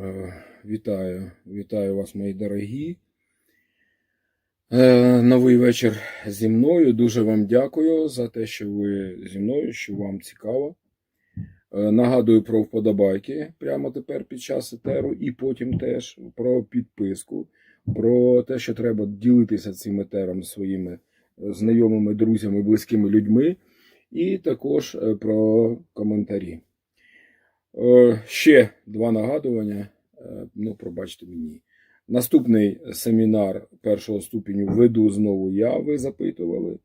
Е, Вітаю, вітаю вас, мої дорогі. Е, Новий вечір зі мною. Дуже вам дякую за те, що ви зі мною, що вам цікаво. Е, Нагадую про вподобайки прямо тепер під час етеру, і потім теж про підписку, про те, що треба ділитися цим етером своїми знайомими, друзями, близькими людьми, і також про коментарі. Е, Ще два нагадування. Е, Ну, пробачте мені. Наступний семінар першого ступеню веду знову я, ви запитували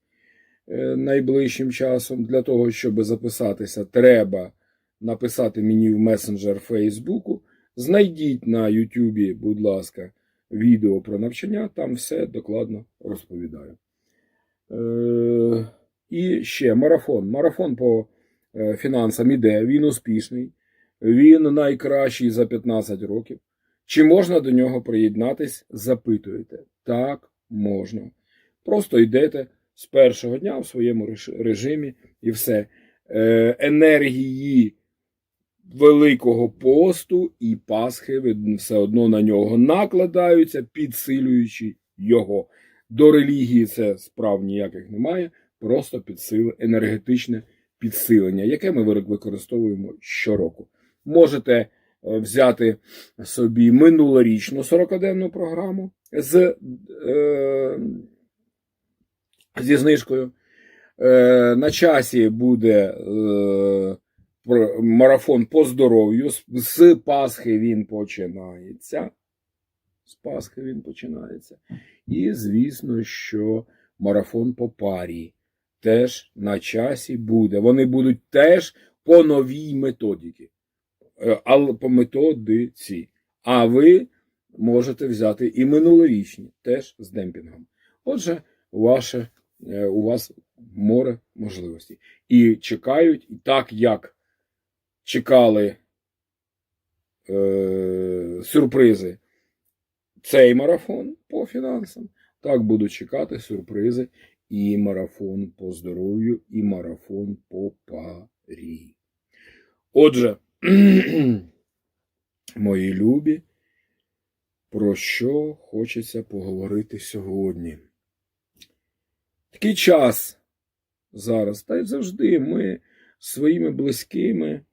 е, найближчим часом. Для того, щоб записатися, треба написати мені в месенджер Фейсбуку. Знайдіть на Ютубі, будь ласка, відео про навчання, там все докладно розповідаю. І ще марафон. Марафон по фінансам іде, він успішний, він найкращий за 15 років. Чи можна до нього приєднатись? Запитуєте. Так, можна. Просто йдете з першого дня в своєму режимі і все. Е, енергії Великого посту і Пасхи все одно на нього накладаються, підсилюючи його. До релігії це справ ніяких немає, просто підсили, енергетичне підсилення, яке ми використовуємо щороку. Можете е, взяти собі минулорічну 40-денну програму з, е, зі знижкою. Е, на часі буде е, марафон по здоров'ю. З, Пасхи він починається. З Пасхи він починається. І, звісно, що марафон по парі теж на часі буде. Вони будуть теж по новій методіки. Е, але по методиці. А ви можете взяти і минулорічні, теж з демпінгом. Отже, ваше, е, у вас море можливостей. І чекають, і так як чекали е, сюрпризи цей марафон по фінансам, так будуть чекати сюрпризи і марафон по здоров'ю, і марафон по парі. Отже, мої любі, про що хочеться поговорити сьогодні. Такий час зараз, та й завжди ми своїми близькими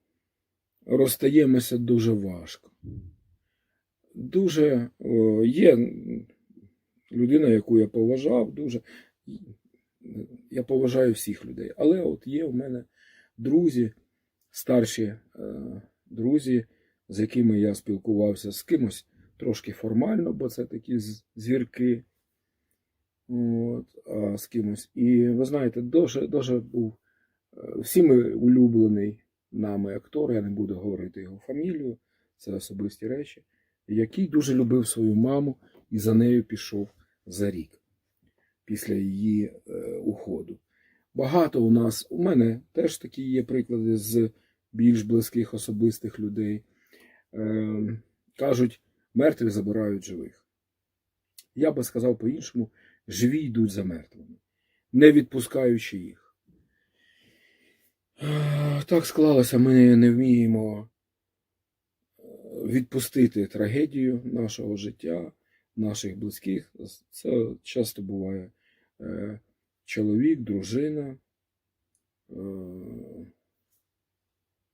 розстаємося дуже важко. Дуже о, є людина, яку я поважав, дуже. Я поважаю всіх людей. Але от є у мене друзі, старші е, друзі, з якими я спілкувався з кимось трошки формально, бо це такі звірки. От, а з кимось. І ви знаєте, дуже, дуже був е, всіми улюблений нами актор, я не буду говорити його фамілію, це особисті речі, який дуже любив свою маму і за нею пішов за рік після її е, уходу. Багато у нас, у мене теж такі є приклади з більш близьких особистих людей. Е, кажуть, мертві забирають живих. Я би сказав по-іншому, живі йдуть за мертвими, не відпускаючи їх. Е, Так склалося, ми не вміємо е, відпустити трагедію нашого життя, наших близьких. Це часто буває е, чоловік, дружина.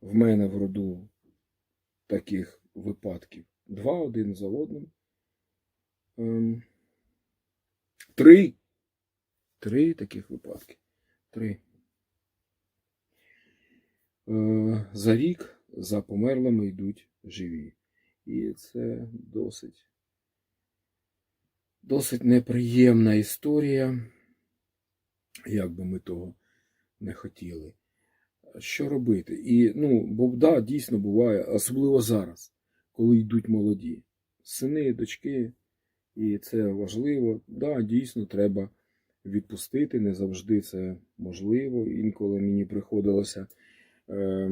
В мене в роду таких випадків два один за одним. Ем, Три. Три таких випадки. Три. Е, За рік за померлими йдуть живі. І це досить, досить неприємна історія, як би ми того не хотіли. Що робити? І, ну, бо да, дійсно буває, особливо зараз, коли йдуть молоді. Сини, дочки, і це важливо. Да, дійсно, треба відпустити. Не завжди це можливо. Інколи мені приходилося е,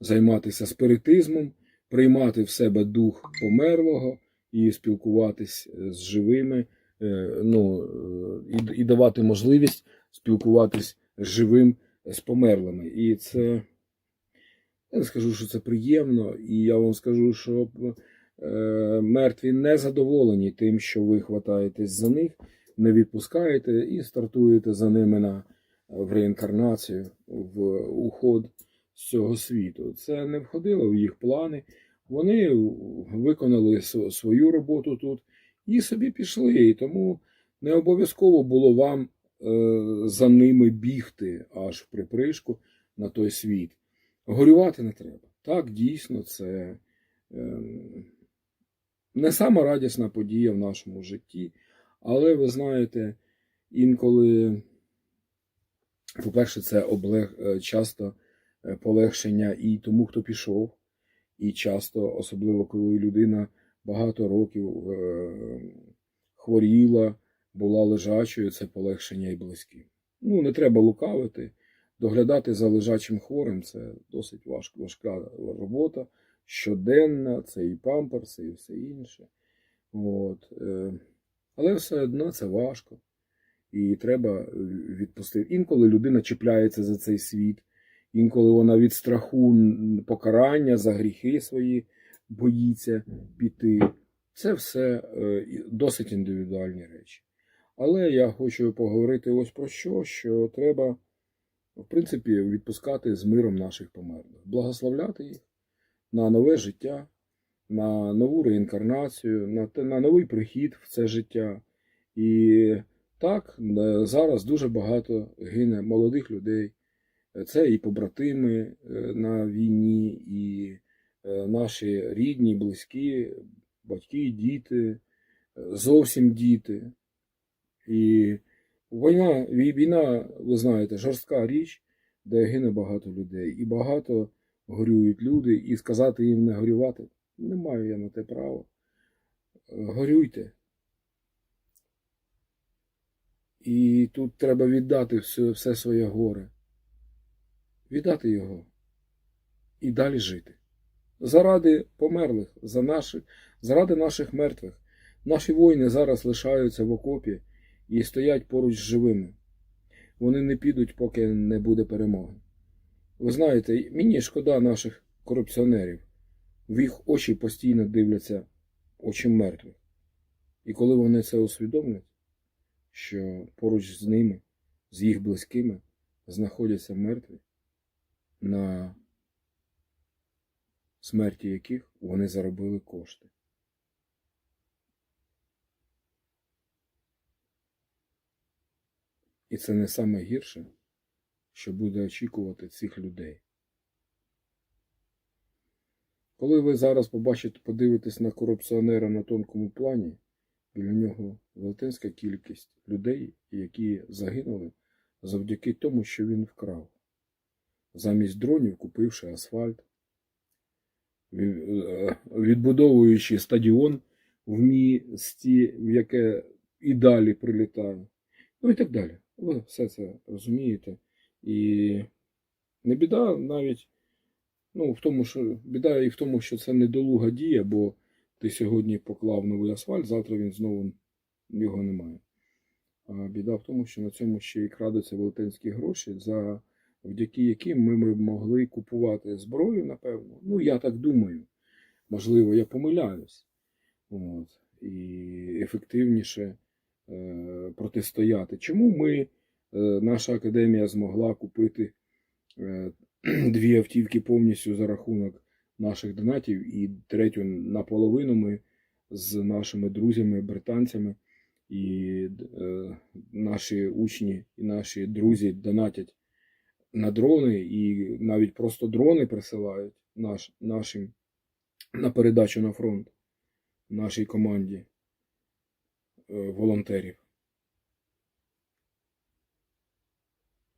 займатися спиритизмом, приймати в себе дух померлого і спілкуватись з живими, е, ну, е, і, і давати можливість спілкуватись з живим з померлими. І це Я не скажу, що це приємно, і я вам скажу, що е, мертві не задоволені тим, що ви хватаєтесь за них, не відпускаєте і стартуєте за ними на, в реінкарнацію, в уход з цього світу. Це не входило в їх плани. Вони виконали свою роботу тут і собі пішли. І тому не обов'язково було вам за ними бігти аж в припришку на той світ. Горювати не треба. Так, дійсно, це е, не сама радісна подія в нашому житті, але ви знаєте, інколи, по-перше, це облег, е, часто е, полегшення і тому, хто пішов, і часто, особливо коли людина багато років е, хворіла, була лежачою, це полегшення і близьким. Ну, не треба лукавити. Доглядати за лежачим хворим це досить важка, важка робота, щоденна, це і памперси, і все інше. От. е, Але все одно це важко. І треба відпустити. Інколи людина чіпляється за цей світ, інколи вона від страху покарання за гріхи свої боїться піти. Це все е, досить індивідуальні речі. Але я хочу поговорити ось про що, що треба в принципі, відпускати з миром наших померлих, благословляти їх на нове життя, на нову реінкарнацію, на, на новий прихід в це життя. І так, е, зараз дуже багато гине молодих людей. Це і побратими е, на війні, і е, наші рідні, близькі, батьки, діти, зовсім діти. І Війна, війна, ви знаєте, жорстка річ, де гине багато людей. І багато горюють люди, і сказати їм не горювати, не маю я на те права. Горюйте. І тут треба віддати все, все своє горе. Віддати його. І далі жити. Заради померлих, за наших, заради наших мертвих. Наші воїни зараз лишаються в окопі і стоять поруч з живими. Вони не підуть, поки не буде перемоги. Ви знаєте, мені шкода наших корупціонерів. В їх очі постійно дивляться очі мертвих. І коли вони це усвідомлять, що поруч з ними, з їх близькими, знаходяться мертві, на смерті яких вони заробили кошти. І це не саме гірше, що буде очікувати цих людей. Коли ви зараз побачите, подивитесь на корупціонера на тонкому плані, біля нього велетенська кількість людей, які загинули завдяки тому, що він вкрав. Замість дронів купивши асфальт, е, відбудовуючи стадіон в місті, в яке і далі прилітає. Ну і так далі. Ви все це розумієте. І не біда навіть ну, в тому, що біда і в тому, що це недолуга дія, бо ти сьогодні поклав новий асфальт, завтра він знову його немає. А біда в тому, що на цьому ще й крадуться велетенські гроші, за завдяки яким ми б могли купувати зброю, напевно. Ну, я так думаю. Можливо, я помиляюсь. От. І ефективніше протистояти. Чому ми, е, наша академія змогла купити е, дві автівки повністю за рахунок наших донатів, і третю наполовину ми з нашими друзями, британцями, і е, наші учні і наші друзі донатять на дрони, і навіть просто дрони присилають наш, нашим на передачу на фронт нашій команді е, волонтерів.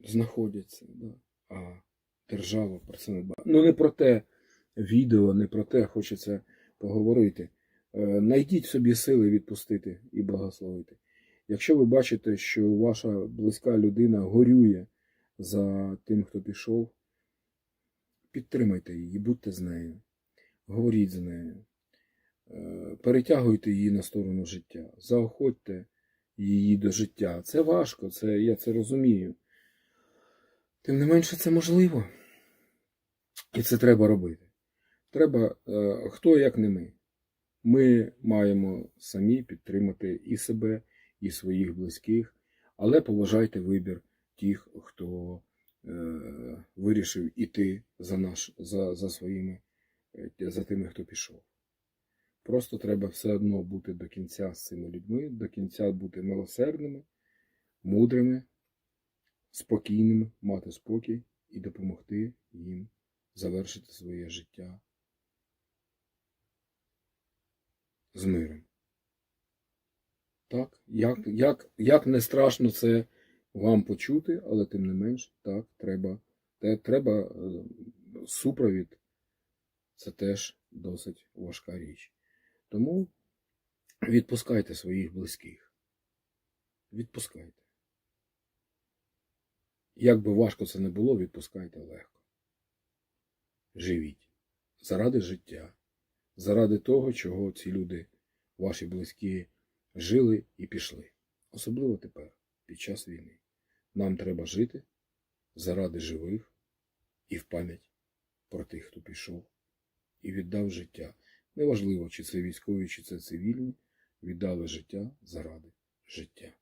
Знаходяться, да. а держава про це не дбає. Ну не про те відео, не про те хочеться поговорити. Е, Найдіть собі сили відпустити і благословити. Якщо ви бачите, що ваша близька людина горює за тим, хто пішов, підтримайте її, будьте з нею, говоріть з нею, Е, перетягуйте її на сторону життя, заохотьте її до життя. Це важко, це, я це розумію. Тим не менше, це можливо. І це треба робити. Треба, е, хто як не ми. Ми маємо самі підтримати і себе, і своїх близьких, але поважайте вибір тих, хто е, вирішив іти за, наш, за, за своїми, е, за тими, хто пішов. Просто треба все одно бути до кінця з цими людьми, до кінця бути милосердними, мудрими, спокійними, мати спокій і допомогти їм завершити своє життя з миром. Так, як, як, як не страшно це вам почути, але тим не менш, так, треба, те, треба е, супровід. Це теж досить важка річ. Тому відпускайте своїх близьких. Відпускайте. Як би важко це не було, відпускайте легко. Живіть. Заради життя. Заради того, чого ці люди, ваші близькі, жили і пішли. Особливо тепер, під час війни. Нам треба жити заради живих і в пам'ять про тих, хто пішов і віддав життя. Неважливо, чи це військові, чи це цивільні, віддали життя заради життя.